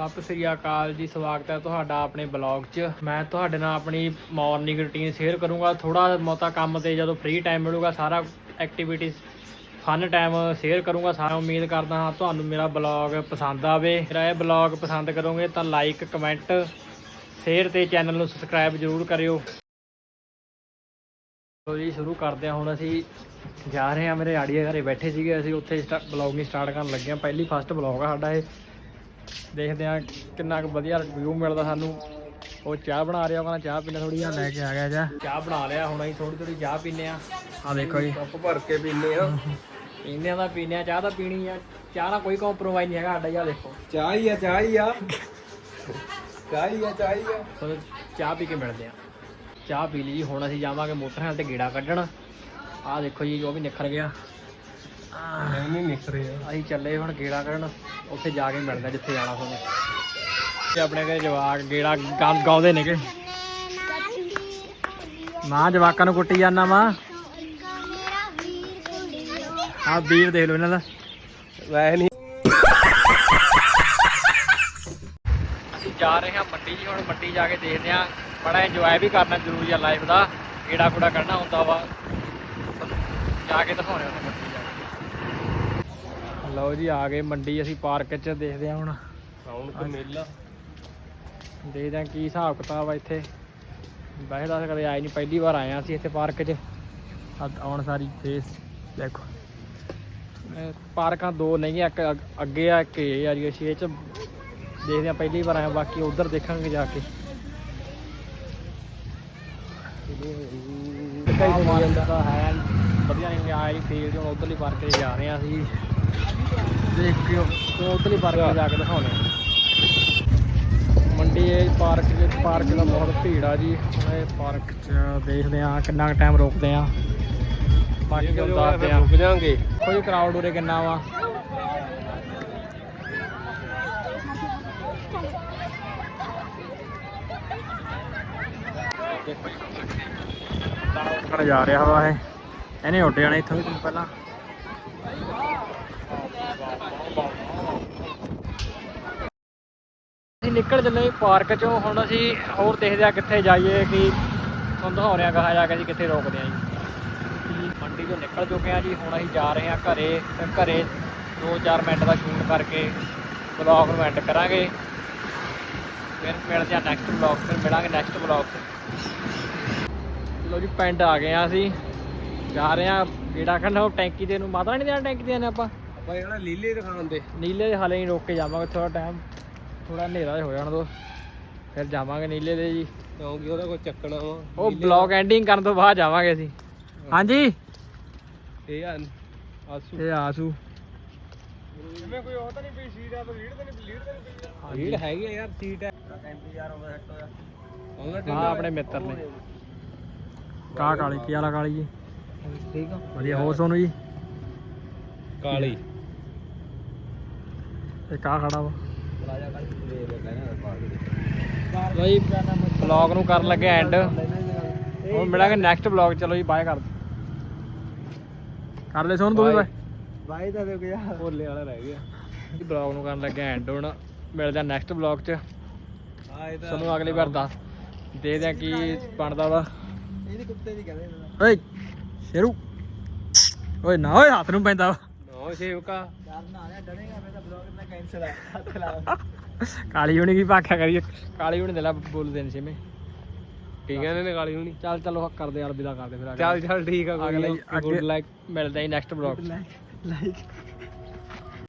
ਸਤਿ ਸ੍ਰੀ ਅਕਾਲ ਜੀ, ਸਵਾਗਤ ਹੈ ਤੁਹਾਡਾ ਆਪਣੇ ਬਲੌਗ 'ਚ। ਮੈਂ ਤੁਹਾਡੇ ਨਾਲ ਆਪਣੀ ਮਾਰਨਿੰਗ ਰੁਟੀਨ ਸ਼ੇਅਰ ਕਰੂੰਗਾ। ਥੋੜਾ ਬਹੁਤਾ ਕੰਮ ਤੇ ਜਦੋਂ ਫ੍ਰੀ ਟਾਈਮ ਮਿਲੂਗਾ, ਸਾਰਾ ਐਕਟੀਵਿਟੀਜ਼ ਫਨ ਟਾਈਮ ਸ਼ੇਅਰ ਕਰੂੰਗਾ ਸਾਰਾ ਉਮੀਦ ਕਰਦਾ ਹਾਂ ਤੁਹਾਨੂੰ ਮੇਰਾ ਬਲੌਗ ਪਸੰਦ ਆਵੇ। ਮੇਰਾ ਇਹ ਬਲੌਗ ਪਸੰਦ ਕਰੋਗੇ ਤਾਂ ਲਾਈਕ ਕਮੈਂਟ ਸ਼ੇਅਰ ਤੇ ਚੈਨਲ ਨੂੰ ਸਬਸਕ੍ਰਾਈਬ ਜ਼ਰੂਰ ਕਰਿਓ। ਲੋ ਜੀ, ਸ਼ੁਰੂ ਕਰਦੇ ਹਾਂ ਹੁਣ ਅਸੀਂ। ਜਾ ਰਹੇ ਹਾਂ, ਮੇਰੇ ਆੜੀਏ ਘਰੇ ਬੈਠੇ ਸੀਗੇ, ਅਸੀਂ ਉੱਥੇ ਬਲੌਗਿੰਗ ਸਟਾਰਟ ਕਰਨ ਲੱਗੇ ਹਾਂ। ਪਹਿਲੀ ਫਸਟ ਬਲੌਗ ਆ ਸਾਡਾ ਇਹ। ਦੇਖਦੇ ਹਾਂ ਕਿੰਨਾ ਕੁ ਵਧੀਆ ਵਿਊ ਮਿਲਦਾ ਸਾਨੂੰ। ਉਹ ਚਾਹ ਬਣਾ ਰਿਹਾ ਉਹ ਕਹਿੰਦਾ ਚਾਹ ਪੀਣਾ ਥੋੜੀ ਜਿਹਾ ਲੈ ਕੇ ਆ ਗਿਆ ਜਾ। ਚਾਹ ਬਣਾ ਲਿਆ ਹੁਣ ਅਸੀਂ ਥੋੜੀ ਥੋੜੀ ਚਾਹ ਪੀਨੇ ਆ ਆ ਦੇਖੋ ਜੀ। ਕੱਪ ਭਰ ਕੇ ਪੀਨੇ ਆ ਪੀਨੇ ਆ ਤਾਂ ਪੀਨੇ ਆ ਚਾਹ ਤਾਂ ਪੀਣੀ ਆ। ਚਾਹ ਨਾਲ ਕੋਈ ਕੰਪਰੋਮਾਈਜ਼ ਨਹੀਂ ਹੈਗਾ ਸਾਡਾ ਯਾ ਦੇਖੋ। ਚਾਹ ਹੀ ਆ ਚਾਹ ਹੀ ਆ। ਚਾਹ ਹੀ ਆ ਚਾਹ ਹੀ ਆ। ਸੋ ਚਾਹ ਪੀ ਕੇ ਮਿਲਦੇ ਆ ਚਾਹ ਪੀ ਲਈ ਜੀ ਹੁਣ ਅਸੀਂ ਜਾਵਾਂਗੇ ਮੋਟਰਸਾਈਕਲ ਤੇ ਗੇੜਾ ਕੱਢਣ। ਆਹ ਦੇਖੋ ਜੀ ਜੋ ਵੀ ਨਿਖਰ ਗਿਆ। ਨਹੀਂ ਆ ਅਸੀਂ ਚੱਲੇ ਹੁਣ ਗੇੜਾ ਕੱਢਣ ਉੱਥੇ ਜਾ ਕੇ ਮਿਲਦਾ ਜਿੱਥੇ ਜਾਣਾ ਤੁਹਾਨੂੰ। ਤੇ ਆਪਣੇ ਘਰੇ ਜਵਾਕ ਗੇੜਾ ਗਾ- ਗਾਉਂਦੇ ਨੇਗੇ। ਮਾਂ ਜਵਾਕਾਂ ਨੂੰ ਕੁੱਟੀ ਜਾਂਦਾ ਮਾਂ। ਆਹ ਵੀਰ ਦੇਖ ਲਓ ਇਹਨਾਂ ਦਾ। ਵੈਸੇ ਨਹੀਂ। ਅਸੀਂ ਜਾ ਰਹੇ ਹਾਂ ਮੰਡੀ ਜੀ ਹੁਣ ਮੰਡੀ ਜਾ ਕੇ ਦੇਖਦੇ ਹਾਂ। ਬੜਾ ਇੰਜੋਏ ਵੀ ਕਰਨਾ ਜ਼ਰੂਰੀ ਆ ਲਾਈਫ ਦਾ। ਗੇੜਾ ਕੂੜਾ ਕੱਢਣਾ ਹੁੰਦਾ ਵਾ। ਜਾ ਕੇ ਦਿਖਾਉਣੇ ਮੰਡੀ ਕੇ ਲਓ ਜੀ ਆ ਗਏ ਮੰਡੀ ਅਸੀਂ ਪਾਰਕ 'ਚ ਦੇਖਦੇ ਹਾਂ ਹੁਣ। ਸਾਉਣ ਕੋ ਮੇਲਾ। ਦੇਖਦੇ ਹਾਂ ਕੀ ਹਿਸਾਬ ਕਿਤਾਬ ਆ ਇੱਥੇ। ਵੈਸੇ ਤਾਂ ਕਦੇ ਆਏ ਨਹੀਂ ਪਹਿਲੀ ਵਾਰ ਆਏ ਹਾਂ ਅਸੀਂ ਇੱਥੇ ਪਾਰਕ 'ਚ। ਆਉਣ ਸਾਰੀ ਫੇਸ ਦੇਖੋ। ਪਾਰਕਾਂ ਦੋ ਨਹੀਂ ਆ, ਇੱਕ ਅੱਗ- ਆ ਇੱਕ ਇਹ ਆ ਜੀ ਅਸੀਂ ਇਹ 'ਚ ਦੇਖਦੇ ਹਾਂ ਪਹਿਲੀ ਵਾਰ ਆਏ ਹਾਂ, ਬਾਕੀ ਉਧਰ ਦੇਖਾਂਗੇ ਜਾ ਕੇ। ਵਧੀਆ ਨਹੀਂ ਆਇਆ ਫੀਲਡ ਹੁਣ ਉਧਰਲੀ ਪਾਰਕ 'ਚ ਜਾ ਰਹੇ ਹਾਂ ਅਸੀਂ। ਦੇਖ ਕੇ ਉਹ ਉਧਰਲੀ ਪਾਰਕ ਜਾ ਕੇ ਦਿਖਾਉਣੇ। ਮੰਡੀ ਇਹ ਪਾਰਕ ਦੇ ਪਾਰਕ ਦਾ ਬਹੁਤ ਭੀੜ ਆ ਜੀ। ਇਹ ਪਾਰਕ 'ਚ ਦੇਖਦੇ ਆ ਕਿੰਨਾ ਟਾਈਮ ਰੁਕਦੇ ਆ ਬਾਕੀ ਤੁਹਾਨੂੰ ਦੱਸਦੇ ਆ ਰੁਕ ਜਾਾਂਗੇ ਕੋਈ ਕਰਾਊਡ ਉਰੇ ਕਿੰਨਾ ਵਾ? ਉੱਠਣ ਜਾ ਰਿਹਾ ਵਾ ਇਹ। ਇਹਨੇ ਉੱਡ ਜਾਣਾ ਇੱਥੋਂ ਵੀ ਪਹਿਲਾਂ। ਅਸੀਂ ਨਿਕਲ ਚੱਲੇ ਪਾਰਕ ਚੋਂ, ਹੁਣ ਅਸੀਂ ਹੋਰ ਦੇਖਦੇ ਆ ਕਿੱਥੇ ਜਾਈਏ, ਕਿ ਤੁਹਾਨੂੰ ਦਿਖਾ ਰਿਹਾ ਕਹਾ ਜਾ ਕੇ ਜੀ ਕਿੱਥੇ ਰੋਕਦੇ ਆ ਜੀ। ਮੰਡੀ ਤੋਂ ਨਿਕਲ ਚੁੱਕੇ ਆ ਜੀ, ਹੁਣ ਅਸੀਂ ਜਾ ਰਹੇ ਹਾਂ ਘਰੇ, ਤੇ ਘਰੇ 2-4 ਮਿੰਟ ਦਾ ਸ਼ੂਟ ਕਰਕੇ ਵਲੌਗ ਨੂੰ ਐਂਡ ਕਰਾਂਗੇ। ਫਿਰ ਮਿਲਦੇ ਆ ਨੈਕਸਟ ਵਲੌਗ ਫਿਰ ਮਿਲਾਂਗੇ ਨੈਕਸਟ ਵਲੌਗ 'ਚ ਲੋ ਜੀ, ਪਿੰਡ ਆ ਗਏ ਆ ਅਸੀਂ। ਜਾ ਰਹੇ ਆ ਗੇੜਾ ਖੰਡਾ ਟੈਂਕੀ ਦੇ ਨੂੰ, ਮਾਤਾ ਨਹੀਂ ਦੇਣਾ ਟੈਂਕੀ ਦੇ ਨੇ ਆਪਾਂ? ਆਪਾਂ ਜਿਹੜਾ ਲੀਲੇ ਦਿਖਾਉਣ ਦੇ। ਨੀਲੇ ਦੇ ਹਾਲੇ ਹੀ ਰੋਕ ਕੇ ਜਾਵਾਂਗੇ ਥੋੜਾ ਟਾਈਮ ਥੋੜਾ ਹਨੇਰਾ ਜਿਹਾ ਹੋ ਜਾਣ ਦੋ। ਫਿਰ ਜਾਵਾਂਗੇ ਨੀਲੇ ਦੇ ਜੀ। ਕਿਉਂਕਿ ਉਹਦਾ ਕੋਈ ਚੱਕਣਾ ਵਾ। ਉਹ ਬਲੌਗ ਐਂਡਿੰਗ ਕਰਨ ਤੋਂ ਬਾਅਦ ਜਾਵਾਂਗੇ ਅਸੀਂ। ਹਾਂਜੀ। ਇਹ ਆ ਆਸੂ। ਇਹ ਆਸੂ। ਜਿਵੇਂ ਕੋਈ ਉਹ ਤਾਂ ਨਹੀਂ ਪਈ ਸੀਟ ਆ ਤਾਂ ਲੀਡ ਤਾਂ ਨਹੀਂ ਲੀਡ ਤਾਂ ਨਹੀਂ ਪਈ ਲੀਡ ਹੈਗੀ ਆ ਯਾਰ ਸੀਟ ਹੈ ਟੈਂਪੀ ਯਾਰ ਉਹਦਾ ਹੱਟ ਹੋਇਆ ਹਾਂ ਆਪਣੇ ਮਿੱਤਰ ਨੇ। ਕਾ ਕਾਲੀ ਕੀ ਵਾਲਾ ਕਾਲੀ ਜੀ? ਠੀਕ ਆ। ਵਧੀਆ ਹੋਰ ਸੋਨੂੰ ਜੀ? ਕਾਲੀ। ਇਹ ਕਾ ਖੜਾ ਵਾ। ਦੇ ਦੇ ਜੀ ਬਲੌਗ ਨੂੰ ਕਰਨ ਲੱਗੇ ਐਂਡ ਹੁਣ ਮਿਲਾਂਗੇ ਨੈਕਸਟ ਬਲੌਗ ਚਲੋ ਜੀ ਬਾਏ ਕਰ ਕਰ ਲੈ ਸੋਨੂੰ ਤੂੰ ਵੀ ਬਾਏ ਬਾਈ ਤਾਂ ਦੇਖ ਯਾਰ। ਭੋਲੇ ਵਾਲਾ ਰਹਿ ਗਿਆ। ਬਲੌਗ ਨੂੰ ਕਰਨ ਲੱਗੇ ਐਂਡ ਹੁਣ। ਮਿਲਦੇ ਆ ਨੈਕਸਟ ਬਲੌਗ 'ਚ। ਤੁਹਾਨੂੰ ਅਗਲੀ ਵਾਰ ਦੱਸ। ਦੇ ਦਿਆਂ ਕੀ ਬਣਦਾ ਵਾ। ਇਹਦੀ ਕੁੱਤੇ ਦੀ ਕਹਿੰਦੇ ਓਏ ਸ਼ੇਰੂ। ਓਏ ਨਾ ਓਏ ਹੱਥ ਨੂੰ ਪੈਂਦਾ ਵਾ। ਨੋ ਸੇਵਕਾ ਕਾਲੀ ਹੁਣੀ ਕੀ ਭਾਖਿਆ ਕਰੀਏ? ਕਾਲੀ ਹੁਣੀ ਦੇ ਲਾ ਬੋਲਦੇ ਨੇ ਛੇਵੇਂ। ਠੀਕ ਹੈ ਨੇ ਕਾਲੀ ਹੁਣੀ? ਚੱਲ ਚਲੋ ਕਰਦੇ ਯਾਰ ਵਿਦਾ ਕਰਦੇ ਫਿਰ ਚੱਲ ਚੱਲ ਠੀਕ ਆ ਅਗਲੇ ਅੱਗੇ ਮਿਲਦੇ ਨੈਕਸਟ ਬਲੌਗ ਲਾਈਕ